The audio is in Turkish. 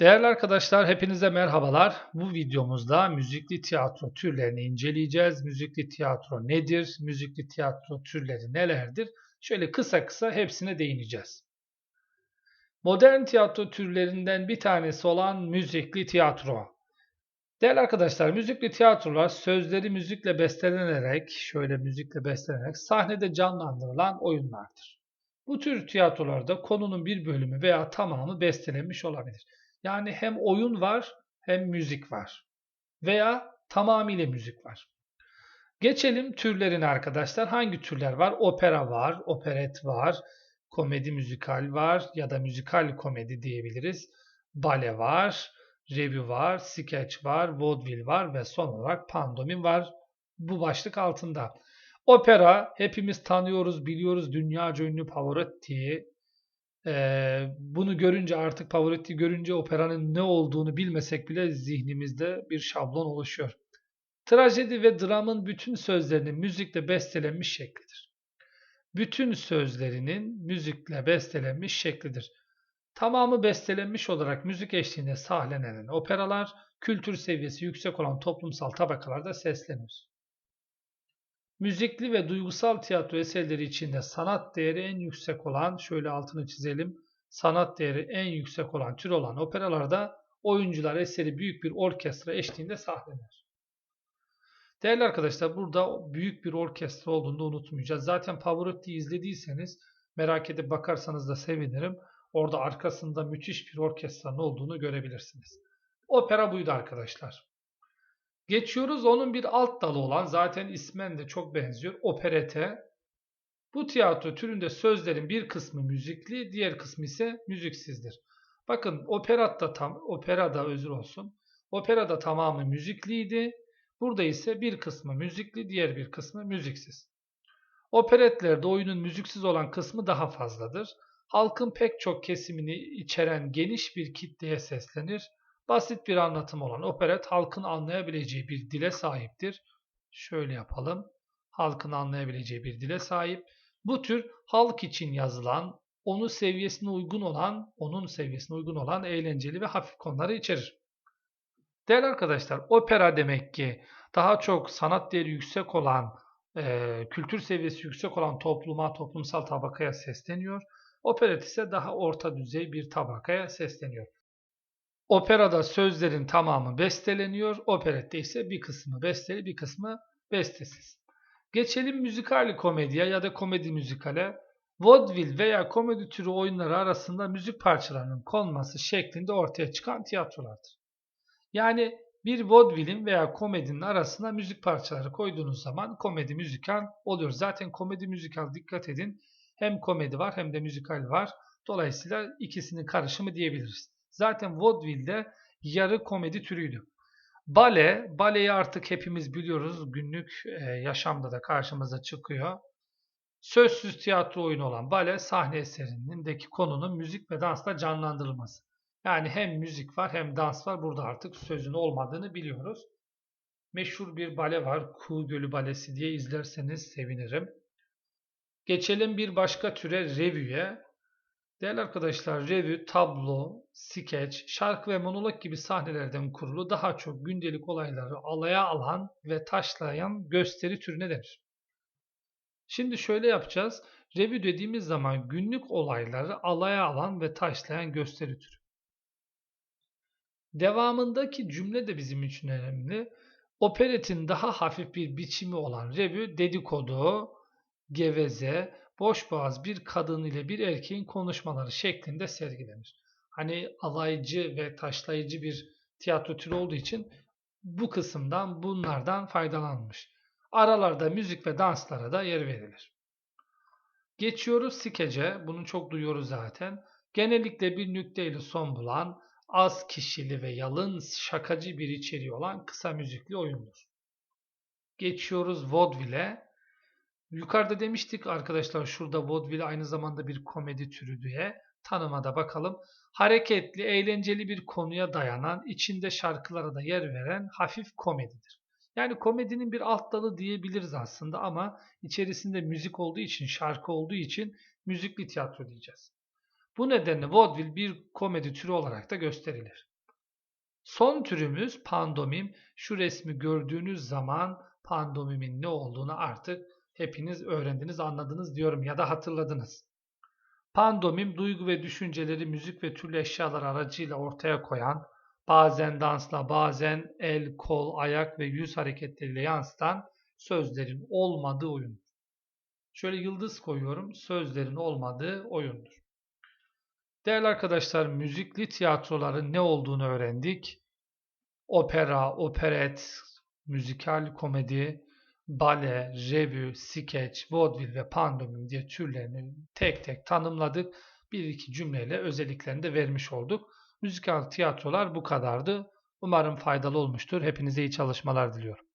Değerli arkadaşlar, hepinize merhabalar. Bu videomuzda müzikli tiyatro türlerini inceleyeceğiz. Müzikli tiyatro nedir? Müzikli tiyatro türleri nelerdir? Şöyle kısa kısa hepsine değineceğiz. Modern tiyatro türlerinden bir tanesi olan müzikli tiyatro. Değerli arkadaşlar, müzikli tiyatrolar sözleri müzikle bestelenerek, şöyle müzikle bestelenerek sahnede canlandırılan oyunlardır. Bu tür tiyatrolarda konunun bir bölümü veya tamamı bestelenmiş olabilir. Yani hem oyun var hem müzik var. Veya tamamıyla müzik var. Geçelim türlerine arkadaşlar. Hangi türler var? Opera var, operet var, komedi müzikal var ya da müzikal komedi diyebiliriz. Bale var, revü var, sketch var, vaudeville var ve son olarak pandomim var. Bu başlık altında. Opera hepimiz tanıyoruz, biliyoruz. Dünyaca ünlü Pavarotti, bunu görünce artık Pavarotti görünce operanın ne olduğunu bilmesek bile zihnimizde bir şablon oluşuyor. Trajedi ve dramın bütün sözlerinin müzikle bestelenmiş şeklidir. Bütün sözlerinin müzikle bestelenmiş şeklidir. Tamamı bestelenmiş olarak müzik eşliğinde sahnelenen operalar kültür seviyesi yüksek olan toplumsal tabakalarda seslenir. Müzikli ve duygusal tiyatro eserleri içinde sanat değeri en yüksek olan, şöyle altını çizelim, sanat değeri en yüksek olan tür olan operalarda oyuncular eseri büyük bir orkestra eşliğinde sahneler. Değerli arkadaşlar burada büyük bir orkestra olduğunu unutmayacağız. Zaten Pavarotti'yi izlediyseniz merak edip bakarsanız da sevinirim. Orada arkasında müthiş bir orkestranın olduğunu görebilirsiniz. Opera buydu arkadaşlar. Geçiyoruz onun bir alt dalı olan zaten ismen de çok benziyor operete. Bu tiyatro türünde sözlerin bir kısmı müzikli, diğer kısmı ise müziksizdir. Bakın operatta tam operada özür olsun. Operada tamamı müzikliydi. Burada ise bir kısmı müzikli, diğer bir kısmı müziksiz. Operetlerde oyunun müziksiz olan kısmı daha fazladır. Halkın pek çok kesimini içeren geniş bir kitleye seslenir Basit bir anlatım olan operet halkın anlayabileceği bir dile sahiptir. Şöyle yapalım. Halkın anlayabileceği bir dile sahip. Bu tür halk için yazılan, onun seviyesine uygun olan, onun seviyesine uygun olan eğlenceli ve hafif konuları içerir. Değerli arkadaşlar, opera demek ki daha çok sanat değeri yüksek olan, e, kültür seviyesi yüksek olan topluma, toplumsal tabakaya sesleniyor. Operet ise daha orta düzey bir tabakaya sesleniyor. Operada sözlerin tamamı besteleniyor. Operette ise bir kısmı besteli bir kısmı bestesiz. Geçelim müzikal komediye ya da komedi müzikale. Vaudeville veya komedi türü oyunları arasında müzik parçalarının konması şeklinde ortaya çıkan tiyatrolardır. Yani bir vaudeville'in veya komedinin arasına müzik parçaları koyduğunuz zaman komedi müzikal oluyor. Zaten komedi müzikal dikkat edin hem komedi var hem de müzikal var. Dolayısıyla ikisinin karışımı diyebiliriz. Zaten vaudeville'de yarı komedi türüydü. Bale, baleyi artık hepimiz biliyoruz. Günlük e, yaşamda da karşımıza çıkıyor. Sözsüz tiyatro oyunu olan bale sahne eserindeki konunun müzik ve dansla canlandırılması. Yani hem müzik var hem dans var. Burada artık sözün olmadığını biliyoruz. Meşhur bir bale var. Kuğu Gölü Balesi diye izlerseniz sevinirim. Geçelim bir başka türe revüye. Değerli arkadaşlar revü, tablo, skeç, şarkı ve monolog gibi sahnelerden kurulu daha çok gündelik olayları alaya alan ve taşlayan gösteri türüne denir. Şimdi şöyle yapacağız. Revü dediğimiz zaman günlük olayları alaya alan ve taşlayan gösteri türü. Devamındaki cümle de bizim için önemli. Operetin daha hafif bir biçimi olan revü dedikodu, geveze, boşboğaz bir kadın ile bir erkeğin konuşmaları şeklinde sergilenir. Hani alaycı ve taşlayıcı bir tiyatro türü olduğu için bu kısımdan bunlardan faydalanmış. Aralarda müzik ve danslara da yer verilir. Geçiyoruz skece. Bunu çok duyuyoruz zaten. Genellikle bir nükteyle son bulan, az kişili ve yalın şakacı bir içeriği olan kısa müzikli oyundur. Geçiyoruz vaudeville'e. Yukarıda demiştik arkadaşlar şurada vaudeville aynı zamanda bir komedi türü diye. Tanımada bakalım. Hareketli, eğlenceli bir konuya dayanan, içinde şarkılara da yer veren hafif komedidir. Yani komedinin bir alt dalı diyebiliriz aslında ama içerisinde müzik olduğu için, şarkı olduğu için müzikli tiyatro diyeceğiz. Bu nedenle vaudeville bir komedi türü olarak da gösterilir. Son türümüz pandomim. Şu resmi gördüğünüz zaman pandomimin ne olduğunu artık hepiniz öğrendiniz, anladınız diyorum ya da hatırladınız. Pandomim duygu ve düşünceleri müzik ve türlü eşyalar aracıyla ortaya koyan, bazen dansla, bazen el, kol, ayak ve yüz hareketleriyle yansıtan sözlerin olmadığı oyun. Şöyle yıldız koyuyorum, sözlerin olmadığı oyundur. Değerli arkadaşlar, müzikli tiyatroların ne olduğunu öğrendik. Opera, operet, müzikal komedi, bale, revü, skeç, vaudeville ve pandomim diye türlerini tek tek tanımladık. Bir iki cümleyle özelliklerini de vermiş olduk. Müzikal tiyatrolar bu kadardı. Umarım faydalı olmuştur. Hepinize iyi çalışmalar diliyorum.